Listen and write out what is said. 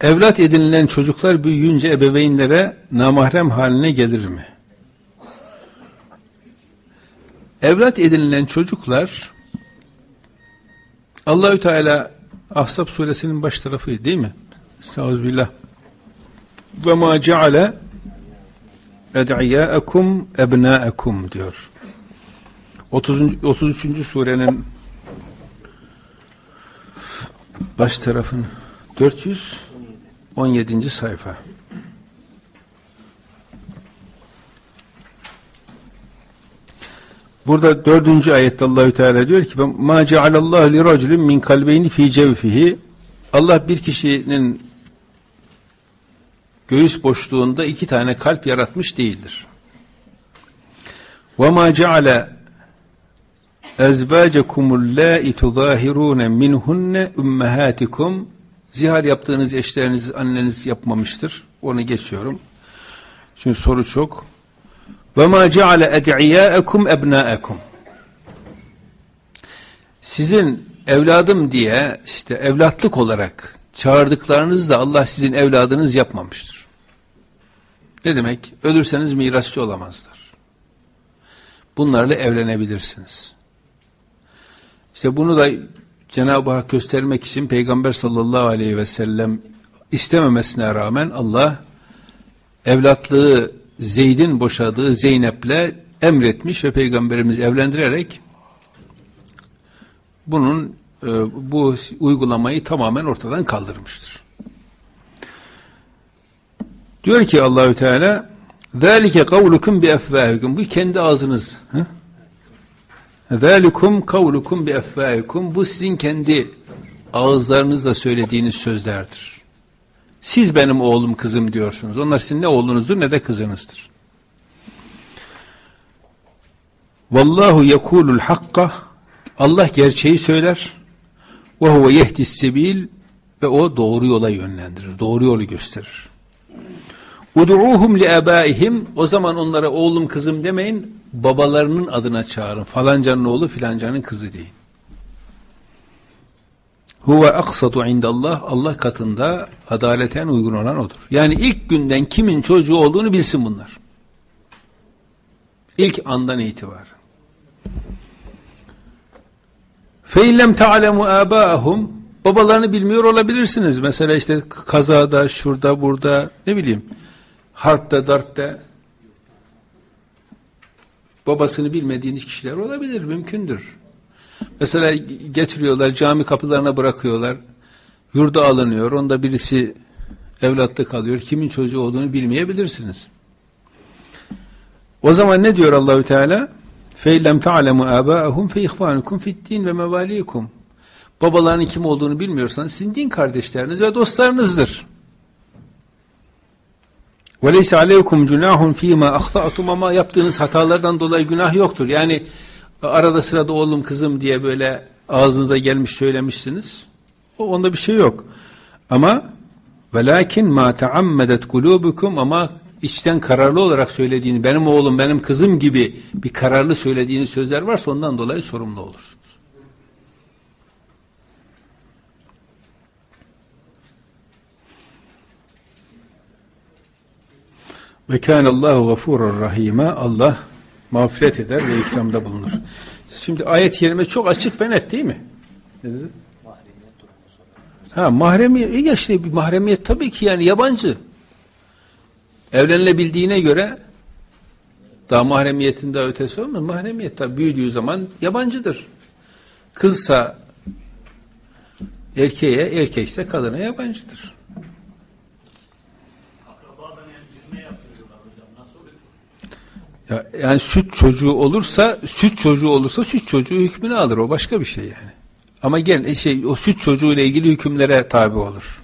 Evlat edinilen çocuklar büyüyünce ebeveynlere namahrem haline gelir mi? Evlat edinilen çocuklar Allahü Teala Ahzab suresinin baş tarafı değil mi? Estağfirullah. Ve ma ceale ed'iyâekum ebnâekum diyor. 30. 33. surenin baş tarafını 400 17. sayfa. Burada dördüncü ayette Allahü Teala diyor ki ma cealallahu li raculin min kalbeyni fi cevfihi Allah bir kişinin göğüs boşluğunda iki tane kalp yaratmış değildir. Ve ma ceale ezbacekumul lâi tudâhirûne minhunne ümmehâtikum zihar yaptığınız eşleriniz anneniz yapmamıştır. Onu geçiyorum. Çünkü soru çok. Ve ma ceale ed'iyâekum ebnâekum sizin evladım diye işte evlatlık olarak çağırdıklarınız da Allah sizin evladınız yapmamıştır. Ne demek? Ölürseniz mirasçı olamazlar. Bunlarla evlenebilirsiniz. İşte bunu da Cenab-ı Hak göstermek için Peygamber sallallahu aleyhi ve sellem istememesine rağmen Allah evlatlığı Zeyd'in boşadığı Zeynep'le emretmiş ve Peygamberimiz evlendirerek bunun e, bu uygulamayı tamamen ortadan kaldırmıştır. Diyor ki Allahü Teala ذَٰلِكَ قَوْلُكُمْ بِاَفْوَاهِكُمْ Bu kendi ağzınız. Zalikum kavlukum bi effaikum. Bu sizin kendi ağızlarınızla söylediğiniz sözlerdir. Siz benim oğlum kızım diyorsunuz. Onlar sizin ne oğlunuzdur ne de kızınızdır. Vallahu yekulul hakka. Allah gerçeği söyler. Ve huve yehdis sebil ve o doğru yola yönlendirir. Doğru yolu gösterir. Li abaihim o zaman onlara oğlum kızım demeyin babalarının adına çağırın. Falancanın oğlu filancanın kızı deyin. Huve aksatu indallah Allah katında adaleten uygun olan odur. Yani ilk günden kimin çocuğu olduğunu bilsin bunlar. İlk andan itibaren. Feillem ta'lemu abâhum babalarını bilmiyor olabilirsiniz. Mesela işte kazada, şurada, burada ne bileyim harpte, darpte babasını bilmediğiniz kişiler olabilir, mümkündür. Mesela getiriyorlar, cami kapılarına bırakıyorlar, yurda alınıyor, onda birisi evlatlık alıyor, kimin çocuğu olduğunu bilmeyebilirsiniz. O zaman ne diyor Allahü Teala? فَاِلَّمْ تَعْلَمُوا آبَاءَهُمْ فَاِخْوَانُكُمْ فِي الدِّينِ وَمَوَالِيكُمْ Babalarının kim olduğunu bilmiyorsanız sizin din kardeşleriniz ve dostlarınızdır. وَلَيْسَ عَلَيْكُمْ جُنَاهٌ ف۪ي مَا اَخْطَأْتُمْ Ama yaptığınız hatalardan dolayı günah yoktur. Yani arada sırada oğlum kızım diye böyle ağzınıza gelmiş söylemişsiniz. O, onda bir şey yok. Ama velakin ma taammedet kulubukum ama içten kararlı olarak söylediğini, benim oğlum, benim kızım gibi bir kararlı söylediğini sözler varsa ondan dolayı sorumlu olursunuz. Ve kânallâhu gafûrur rahîmâ Allah mağfiret eder ve ikramda bulunur. Şimdi ayet yerime çok açık ve net değil mi? Ne dedi? Ha mahremiyet, ya işte bir mahremiyet tabii ki yani yabancı. Evlenilebildiğine göre daha mahremiyetinde ötesi olmaz. Mahremiyet tabi büyüdüğü zaman yabancıdır. Kızsa erkeğe, erkekse kadına yabancıdır. Ya, yani süt çocuğu olursa, süt çocuğu olursa süt çocuğu hükmünü alır. O başka bir şey yani. Ama gene şey o süt çocuğu ile ilgili hükümlere tabi olur.